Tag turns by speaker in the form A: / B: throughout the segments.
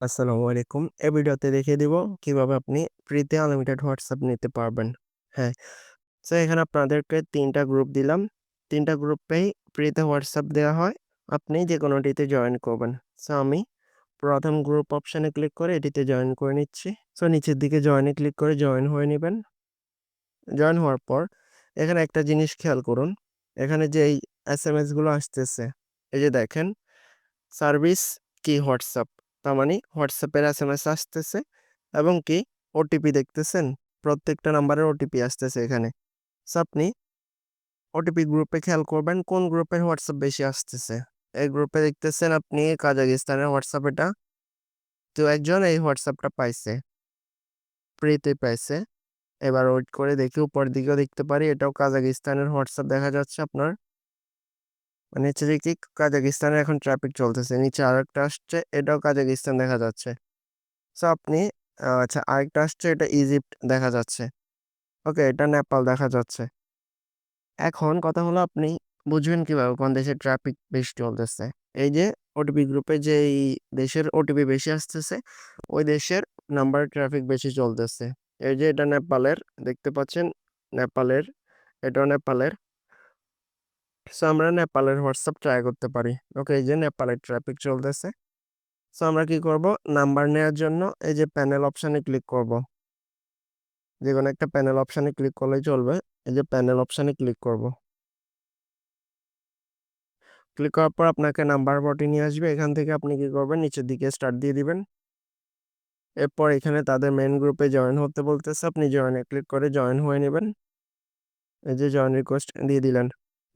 A: আসসালামু আলাইকুম। এই ভিডিওতে দেখিয়ে দিব কীভাবে আপনি ফ্রিতে আনলিমিটেড হোয়াটসঅ্যাপ নিতে পারবেন। হ্যাঁ, সো এখানে আপনাদেরকে ৩ টা গ্রুপ দিলাম। ৩ টা গ্রুপেই ফ্রিতে হোয়াটসঅ্যাপ দেওয়া হয়। আপনি যে কোনোটিতে জয়েন করবেন। সো আমি প্রথম গ্রুপ অপশানে ক্লিক করে এটিতে জয়েন করে নিচ্ছি। সো নিচের দিকে জয়েনে ক্লিক করে জয়েন হয়ে নেবেন জয়েন হওয়ার পর এখানে একটা জিনিস খেয়াল করুন। এখানে যেই এসএমএসগুলো আসতেছে, এই যে দেখেন সার্ভিস কি হোয়াটসঅ্যাপ। তার মানে হোয়াটসঅ্যাপের এসএমএস আসতেছে এবং কি ওটিপি দেখতেছেন? প্রত্যেকটা নাম্বারের ওটিপি আসতেছে এখানে। সো আপনি ওটিপি গ্রুপে খেয়াল করবেন কোন গ্রুপের হোয়াটসঅ্যাপ বেশি আসতেছে। এই গ্রুপে দেখতেছেন আপনি কাজাকিস্তানের হোয়াটসঅ্যাপ এটা। তো একজন এই হোয়াটসঅ্যাপটা পাইছে। ফ্রিতে পাইছে। এবার ওয়েট করে দেখি, উপর দিকেও দেখতে পারি, এটাও কাজাকিস্তানের হোয়াটসঅ্যাপ দেখা যাচ্ছে আপনার। মানে হচ্ছে যে কি কাজাকিস্তানে এখন ট্রাফিক চলতেছে। নিচে আরেকটা আসছে, এটাও কাজাকিস্তান দেখা যাচ্ছে। সো আপনি আচ্ছা আরেকটা আসছে, এটা ইজিপ্ট দেখা যাচ্ছে। ওকে এটা নেপাল দেখা যাচ্ছে। এখন কথা হলো আপনি বুঝবেন কীভাবে কোন দেশের ট্রাফিক বেশি চলতেছে। এই যে ওটিপি গ্রুপে যে এই দেশের ওটিপি বেশি আসতেছে, ওই দেশের নাম্বার ট্রাফিক বেশি চলতেছে। এই যে এটা নেপালের দেখতে পাচ্ছেন নেপালের এটাও নেপালের। সো আমরা নেপালের হোয়াটসঅ্যাপ ট্রাই করতে পারি। ওকে এই যে নেপালের ট্রাফিক চলতেছে। সো আমরা কি করব নাম্বার নেওয়ার জন্য এই যে প্যানেল অপশানে ক্লিক করব। যে কোনো একটা প্যানেল অপশানে ক্লিক করলেই চলবে। এই যে প্যানেল অপশানে ক্লিক করব। ক্লিক করার পর আপনাকে নাম্বার বটে নিয়ে আসবে। এখান থেকে আপনি কি করবেন নিচের দিকে স্টার্ট দিয়ে দিবেন। এরপর এখানে তাদের মেন গ্রুপে জয়েন হতে বলতেছে। আপনি জয়েনে ক্লিক করে জয়েন হয়ে নেবেন এই যে জয়েন রিকোয়েস্ট দিয়ে দিলেন।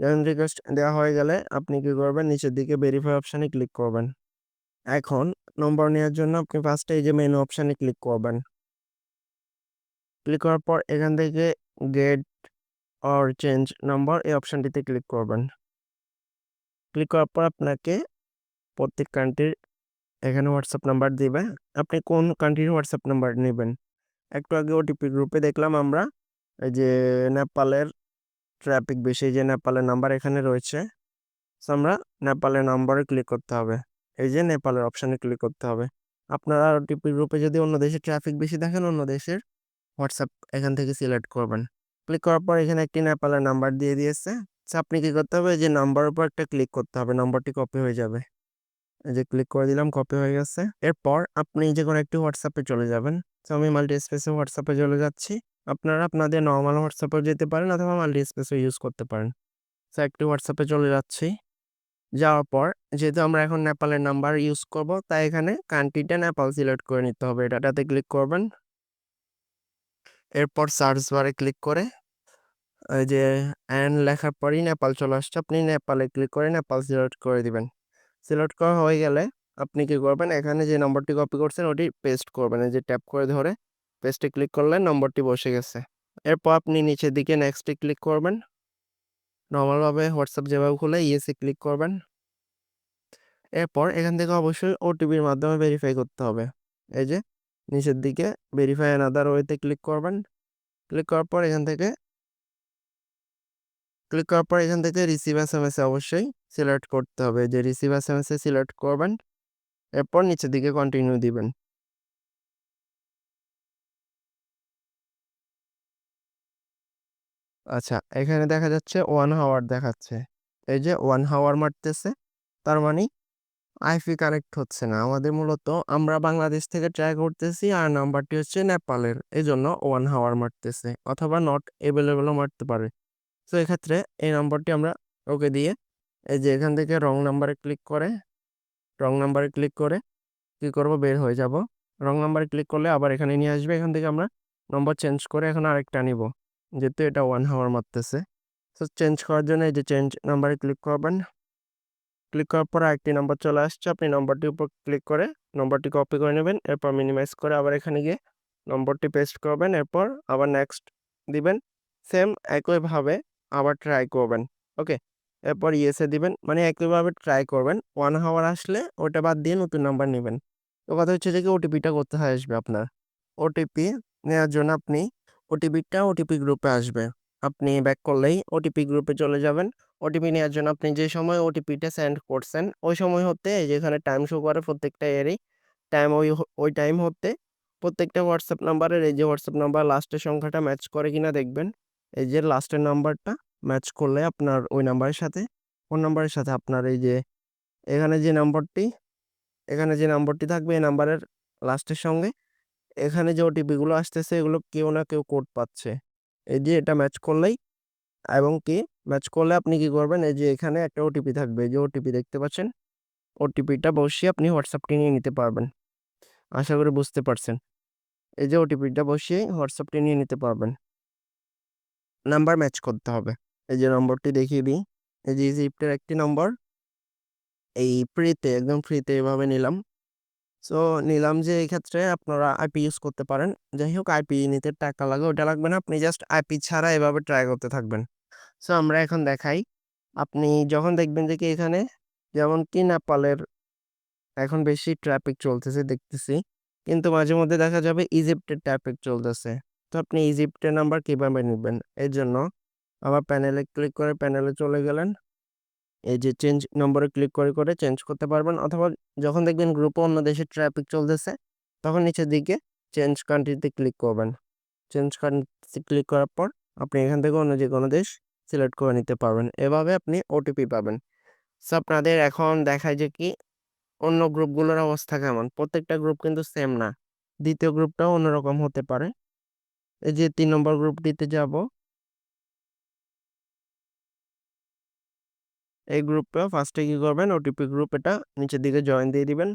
A: জয়েন রিকোয়েস্ট দেওয়া হয়ে গেলে আপনি কি করবেন নিচের দিকে ভেরিফাই অপশনে ক্লিক করবেন। এখন নম্বর নেওয়ার জন্য আপনি ফার্স্টে এই যে মেনু অপশনে ক্লিক করবেন। ক্লিক করার পর এখান থেকে গেট অর চেঞ্জ নাম্বার এই অপশনটিতে ক্লিক করবেন। ক্লিক করার পর আপনাকে প্রত্যেক কান্ট্রির এখানে হোয়াটসঅ্যাপ নাম্বার দিবে। আপনি কোন কান্ট্রির হোয়াটসঅ্যাপ নাম্বার নিবেন। একটু আগে ওটিপি গ্রুপে দেখলাম আমরা, এই যে নেপালের ট্রাফিক বেশি যে নেপালের নাম্বার এখানে রয়েছে। সো আমরা নেপালের নাম্বারে ক্লিক করতে হবে। এই যে নেপালের অপশানে ক্লিক করতে হবে। আপনারা ওটিপি গ্রুপে যদি অন্য দেশের ট্রাফিক বেশি দেখেন, অন্য দেশের হোয়াটসঅ্যাপ এখান থেকে সিলেক্ট করবেন। ক্লিক করার পর এখানে একটি নেপালের নাম্বার দিয়ে দিয়েছে। আপনি কী করতে হবে যে নাম্বার উপর একটা ক্লিক করতে হবে। নাম্বারটি কপি হয়ে যাবে। এই যে ক্লিক করে দিলাম কপি হয়ে গেছে। এরপর আপনি যে কোনো একটি হোয়াটসঅ্যাপে চলে যাবেন। সো আমি মাল্টি স্পেসে হোয়াটসঅ্যাপে চলে যাচ্ছি। আপনারা আপনাদের নর্মাল হোয়াটসঅ্যাপে যেতে পারেন অথবা মাল্টি স্পেসও ইউজ করতে পারেন। সো একটি হোয়াটসঅ্যাপে চলে যাচ্ছি। যাওয়ার পর, যেহেতু আমরা এখন নেপালের নাম্বার ইউজ করব, তাই এখানে কান্ট্রিটা নেপাল সিলেক্ট করে নিতে হবে। এটাতে ক্লিক করবেন। এরপর সার্চ বারে ক্লিক করে, এই যে অ্যান লেখার পরই নেপাল চলে আসছে। আপনি নেপালে ক্লিক করে নেপাল সিলেক্ট করে দিবেন। সিলেক্ট করা হয়ে গেলে আপনি কি করবেন এখানে যে নম্বরটি কপি করছেন, ওটি পেস্ট করবেন। এই যে ট্যাপ করে ধরে পেস্টে ক্লিক করলে নম্বরটি বসে গেছে। এরপর আপনি নিচের দিকে নেক্সটে ক্লিক করবেন। নরমালভাবে হোয়াটসঅ্যাপ যেভাবে খুলে ইয়েসে ক্লিক করবেন। এরপর এখান থেকে অবশ্যই ওটিপির মাধ্যমে ভেরিফাই করতে হবে। এই যে নিচের দিকে ভেরিফাই অ্যানাদার ওয়েতে ক্লিক করবেন। ক্লিক করার পর এখান থেকে ক্লিক করার পর এখান থেকে রিসিভ এসএমএস এ অবশ্যই সিলেক্ট করতে হবে। যে রিসিভ এসএমএস এ সিলেক্ট করবেন। এরপর নিচের দিকে কন্টিনিউ দিবেন। আচ্ছা এখানে দেখা যাচ্ছে ওয়ান হাওয়ার দেখাচ্ছে। এই যে ওয়ান হাওয়ার মারতেছে। তার মানে আইপি কানেক্ট হচ্ছে না। আমাদের মূলত আমরা বাংলাদেশ থেকে ট্রাই করতেছি আর নাম্বারটি হচ্ছে নেপালের। এই জন্য ওয়ান হাওয়ার মারতেছে, অথবা নট এভেইলেবল ও মারতে পারে। সো এক্ষেত্রে এই নম্বরটি আমরা ওকে দিয়ে এই যে এখান থেকে রং নাম্বারে ক্লিক করে রং নাম্বারে ক্লিক করে কি করব বের হয়ে যাব। রং নাম্বারে ক্লিক করলে আবার এখানে নিয়ে আসবে। এখান থেকে আমরা নম্বর চেঞ্জ করে এখন আরেকটা নিব। যেহেতু এটা ওয়ান হাওয়ার মারতেছে। সো চেঞ্জ করার জন্য এই যে চেঞ্জ নাম্বারে ক্লিক করবেন। ক্লিক করার পর আরেকটি নাম্বার চলে আসছে। আপনি নম্বরটির উপর ক্লিক করে নম্বরটি কপি করে নেবেন। এরপর মিনিমাইজ করে আবার এখানে গিয়ে নম্বরটি পেস্ট করবেন। এরপর আবার নেক্সট দিবেন। সেম একইভাবে আবার ট্রাই করবেন। ওকে? এরপর ইয়েসে দিবেন। মানে একইভাবে ট্রাই করবেন। ওয়ান হাওয়ার আসলে ওটা বাদ দিয়ে নতুন নাম্বার নেবেন তো কথা হচ্ছে যে কি ওটিপিটা করতে হয় আসবে আপনার? ওটিপি নেওয়ার জন্য আপনি ওটিপিটা ওটিপি গ্রুপে আসবে। আপনি ব্যাক করলেই ওটিপি গ্রুপে চলে যাবেন। ওটিপি নেওয়ার জন্য আপনি যে সময় ওটিপিটা সেন্ড করছেন, ওই সময় হতে এই যে টাইম শো করে প্রত্যেকটা এরই টাইম ওই ওই টাইম হতে প্রত্যেকটা হোয়াটসঅ্যাপ নাম্বারের এই যে হোয়াটসঅ্যাপ নাম্বার লাস্টের সংখ্যাটা ম্যাচ করে কিনা দেখবেন এই যে লাস্টের নাম্বারটা ম্যাচ করলে আপনার ওই নাম্বারের সাথে, ফোন নাম্বারের সাথে আপনার এই যে, এখানে যে নাম্বারটি, এখানে যে নাম্বারটি থাকবে এই নাম্বারের লাস্টের সঙ্গে, এখানে যে ওটিপিগুলো আসতেছে এগুলো কেউ না কেউ কোড পাচ্ছে। এই যে এটা ম্যাচ করলেই, এবং কি ম্যাচ করলে আপনি কি করবেন? এই যে এখানে একটা ওটিপি থাকবে যে ওটিপি দেখতে পাচ্ছেন ওটিপিটা বসিয়ে আপনি হোয়াটসঅ্যাপটি নিয়ে নিতে পারবেন। আশা করি বুঝতে পারছেন। এই যে ওটিপিটা বসিয়ে হোয়াটসঅ্যাপটি নিয়ে নিতে পারবেন। নাম্বার ম্যাচ করতে হবে। এই যে নম্বরটি দেখিয়ে দিই। এই যে ইজিপ্টের একটি নম্বর। এই ফ্রিতে একদম ফ্রিতে এভাবে নিলাম। সো নিলাম যে এই ক্ষেত্রে আপনারা আইপি ইউজ করতে পারেন। যাই হোক আইপি নিতে টাকা লাগে ওটা লাগবে না। আপনি জাস্ট আইপি ছাড়া এভাবে ট্রাই করতে থাকবেন। সো আমরা এখন দেখাই। আপনি যখন দেখবেন যে কি এখানে, যেমন কি নেপালের এখন বেশি ট্রাফিক চলতেছে, দেখতেছি। কিন্তু মাঝে মধ্যে দেখা যাবে ইজিপ্টের ট্রাফিক চলতেছে। তো আপনি ইজিপ্টের নাম্বার কীভাবে নেবেন? এর জন্য আবার প্যানেলে ক্লিক করে প্যানেলে চলে গেলেন। এই যে চেঞ্জ নম্বরে ক্লিক করে করে চেঞ্জ করতে পারবেন। অথবা যখন দেখবেন গ্রুপে অন্য দেশের ট্রাফিক চলতেছে, তখন নিচের দিকে চেঞ্জ কান্ট্রিতে ক্লিক করবেন। চেঞ্জ কান্ট্রিতে ক্লিক করার পর আপনি এখান থেকে অন্য যে কোনো দেশ সিলেক্ট করে নিতে পারবেন। এভাবে আপনি ওটিপি পাবেন। সো আপনাদের এখন দেখায় যে কি, অন্য গ্রুপগুলোর অবস্থা কেমন? প্রত্যেকটা গ্রুপ কিন্তু সেম না। দ্বিতীয় গ্রুপটাও অন্যরকম হতে পারে। এই যে তিন নম্বর গ্রুপটিতে যাব। এই গ্রুপে ফার্স্টে কী করবেন? ওটিপি গ্রুপ এটা নিচের দিকে জয়েন দিয়ে দিবেন।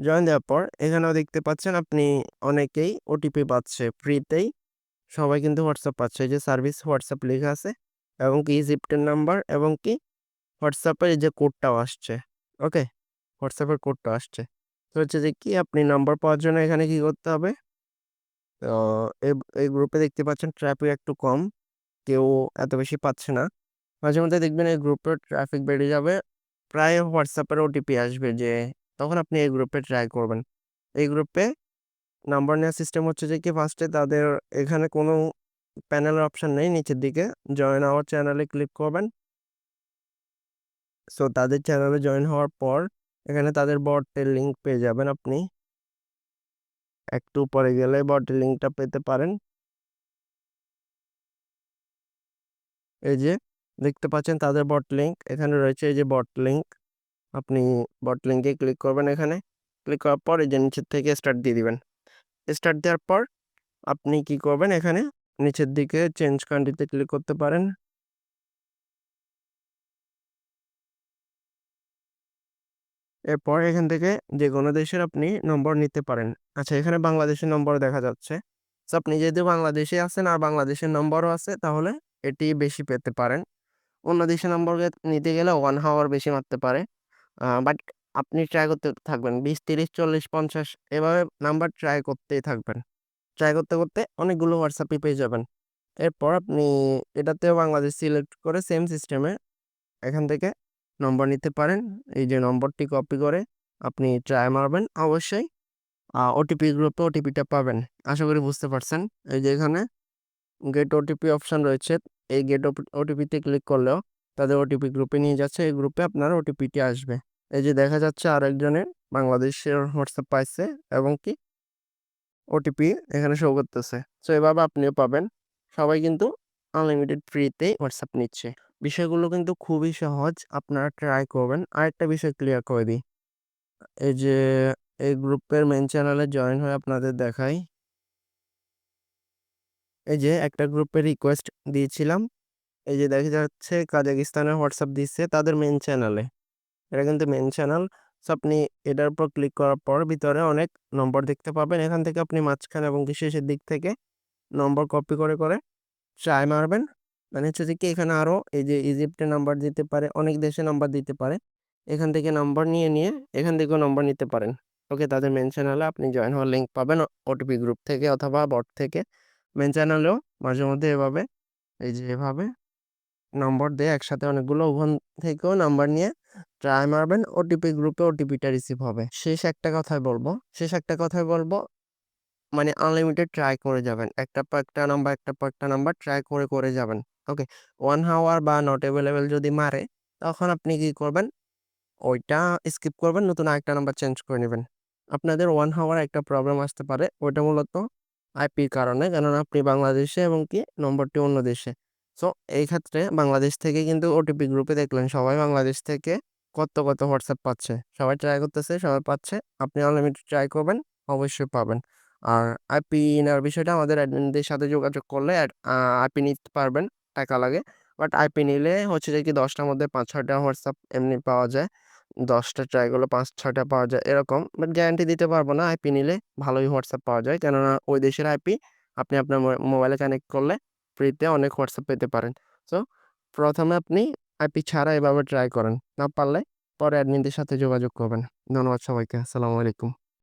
A: জয়েন দেওয়ার পর এখানেও দেখতে পাচ্ছেন আপনি অনেকেই ওটিপি পাচ্ছে ফ্রিতেই সবাই কিন্তু হোয়াটসঅ্যাপ পাচ্ছে যে সার্ভিস হোয়াটসঅ্যাপ লেখা আছে এবং কি ইজিপ্টের নাম্বার এবং কি হোয়াটসঅ্যাপের যে কোডটাও আসছে ওকে হোয়াটসঅ্যাপের কোডটা আসছে। তো হচ্ছে যে কি আপনি নাম্বার পাওয়ার জন্য এখানে কি করতে হবে? তো এই গ্রুপে দেখতে পাচ্ছেন ট্রাফিক একটু কম, কেউ এত বেশি পাচ্ছে না। মাঝে মধ্যে দেখবেন এই গ্রুপের ট্রাফিক বেড়ে যাবে, প্রায় হোয়াটসঅ্যাপের ওটিপি আসবে যে, তখন আপনি এই গ্রুপে ট্রাই করবেন। এই গ্রুপে নাম্বার নেওয়ার সিস্টেম হচ্ছে যে কি ফার্স্টে তাদের এখানে কোনো প্যানেলের অপশান নেই, নিচের দিকে জয়েন আওয়ার চ্যানেলে ক্লিক করবেন। সো তাদের চ্যানেলে জয়েন হওয়ার পর এখানে তাদের বটের লিঙ্ক পেয়ে যাবেন আপনি। একটু পরে গেলে বটের লিঙ্কটা পেতে পারেন। এই যে দেখতে পাচ্ছেন তাদের বট লিঙ্ক এখানে রয়েছে এই যে বট লিঙ্ক আপনি বট লিঙ্কে ক্লিক করবেন এখানে ক্লিক করার পর এই যে নিচের থেকে স্টার্ট দিয়ে দিবেন। স্টার্ট দেওয়ার পর আপনি কি করবেন এখানে, নিচের দিকে চেঞ্জ কান্ট্রিতে ক্লিক করতে পারেন। এরপর এখান থেকে যে কোনো দেশের আপনি নম্বর নিতে পারেন। আচ্ছা এখানে বাংলাদেশের নম্বর দেখা যাচ্ছে। তো আপনি যেহেতু বাংলাদেশে আছেন আর বাংলাদেশের নম্বরও আছে, তাহলে এটি বেশি পেতে পারেন। অন্য দেশের নম্বর নিতে গেলে ওয়ান হাওয়ার বেশি মারতে পারে। বাট আপনি ট্রাই করতে থাকবেন। বিশ, তিরিশ, চল্লিশ, পঞ্চাশ, এভাবে নাম্বার ট্রাই করতেই থাকবেন। ট্রাই করতে করতে অনেকগুলো হোয়াটসঅ্যাপই পেয়ে যাবেন। এরপর আপনি এটাতেও বাংলাদেশ সিলেক্ট করে সেম সিস্টেমে এখান থেকে নম্বর নিতে পারেন। এই যে নম্বরটি কপি করে আপনি ট্রাই মারবেন অবশ্যই। ওটিপি গ্রুপে ওটিপিটা পাবেন। আশা করি বুঝতে পারছেন। এই যে এখানে গেট ওটিপি অপশান রয়েছে। এই গেট ওটিপিতে ক্লিক করলেও তাদের ওটিপি গ্রুপে নিয়ে যাচ্ছে। এই গ্রুপে আপনার ওটিপিটি আসবে। এই যে দেখা যাচ্ছে আরেকজনের বাংলাদেশের হোয়াটসঅ্যাপ পাইছে এবং কি ওটিপি এখানে শো করতেছে। সো এভাবে আপনিও পাবেন। সবাই কিন্তু আনলিমিটেড ফ্রিতে হোয়াটসঅ্যাপ নিচ্ছে। বিষয়গুলো কিন্তু খুবই সহজ। আপনারা ট্রাই করবেন। আরেকটা বিষয় ক্লিয়ার করে দিই। এই যে এই গ্রুপের মেন চ্যানেলে জয়েন হয়ে আপনাদের দেখাই। এই যে একটা গ্রুপে রিকোয়েস্ট দিয়েছিলাম। এই যে দেখা যাচ্ছে কাজাকিস্তানের হোয়াটসঅ্যাপ দিচ্ছে তাদের মেন চ্যানেলে এটা কিন্তু মেন চ্যানেল সো আপনি এটার উপর ক্লিক করার পর ভিতরে অনেক নম্বর দেখতে পাবেন। এখান থেকে আপনি মাঝখানে এবং শেষের দিক থেকে নম্বর কপি করে করে ট্রাই মারবেন। মানে হচ্ছে যে কি এখানে আরও এই যে ইজিপ্টের নাম্বার দিতে পারে, অনেক দেশে নাম্বার দিতে পারে। এখান থেকে নাম্বার নিয়ে নিয়ে এখান থেকেও নম্বর নিতে পারেন। ওকে তাদের মেন চ্যানেলে আপনি জয়েন হওয়ার লিঙ্ক পাবেন। ওটিপি গ্রুপ থেকে অথবা বট থেকে। মেন চ্যানেলেও মাঝে মধ্যে এভাবে, এই যে এভাবে নম্বর দিয়ে একসাথে অনেকগুলো ওখান থেকেও নাম্বার নিয়ে ট্রাই মারবেন। ওটিপি গ্রুপে ওটিপিটা রিসিভ হবে। শেষ একটা কথাই বলব, শেষ একটা কথাই বলব মানে আনলিমিটেড ট্রাই করে যাবেন। একটা পর একটা নাম্বার একটা পর একটা নাম্বার ট্রাই করে করে যাবেন। ওকে ওয়ান হাওয়ার বা নট অ্যাভেলেবেল যদি মারে, তখন আপনি কি করবেন? ওইটা স্কিপ করবেন, নতুন আরেকটা নাম্বার চেঞ্জ করে নেবেন। আপনাদের ওয়ান হাওয়ার একটা প্রবলেম আসতে পারে। ওইটা মূলত আইপির কারণে। কেননা আপনি বাংলাদেশে এবং কি নম্বরটি অন্য দেশে। সো এই ক্ষেত্রে বাংলাদেশ থেকে কিন্তু ওটিপি গ্রুপে দেখলেন সবাই বাংলাদেশ থেকে কত, কত হোয়াটসঅ্যাপ পাচ্ছে। সবাই ট্রাই করতেছে, সবাই পাচ্ছে। আপনি আনলিমিটেড ট্রাই করবেন, অবশ্যই পাবেন। আর আইপি নেওয়ার বিষয়টা আমাদের অ্যাডমিনদের সাথে যোগাযোগ করলে আইপি নিতে পারবেন, টাকা লাগে। বাট আইপি নিলে হচ্ছে যে কি দশটার মধ্যে ৫-৬ টা হোয়াটসঅ্যাপ এমনি পাওয়া যায়। ১০ টা ট্রাই করলে পাঁচ ছটা পাওয়া যায়, এরকম। বাট গ্যারান্টি দিতে পারব না আইপি নিলে ভালোই হোয়াটসঅ্যাপ পাওয়া যায়। কেননা ওই দেশের আইপি আপনি আপনার মোবাইলে কানেক্ট করলে ফ্রিতে অনেক হোয়াটসঅ্যাপ পেতে পারেন। সো প্রথমে আপনি আইপি ছাড়া এভাবে ট্রাই করেন। না পারলে পরে অ্যাডমিনদের সাথে যোগাযোগ করবেন। ধন্যবাদ সবাইকে। আসসালামু আলাইকুম।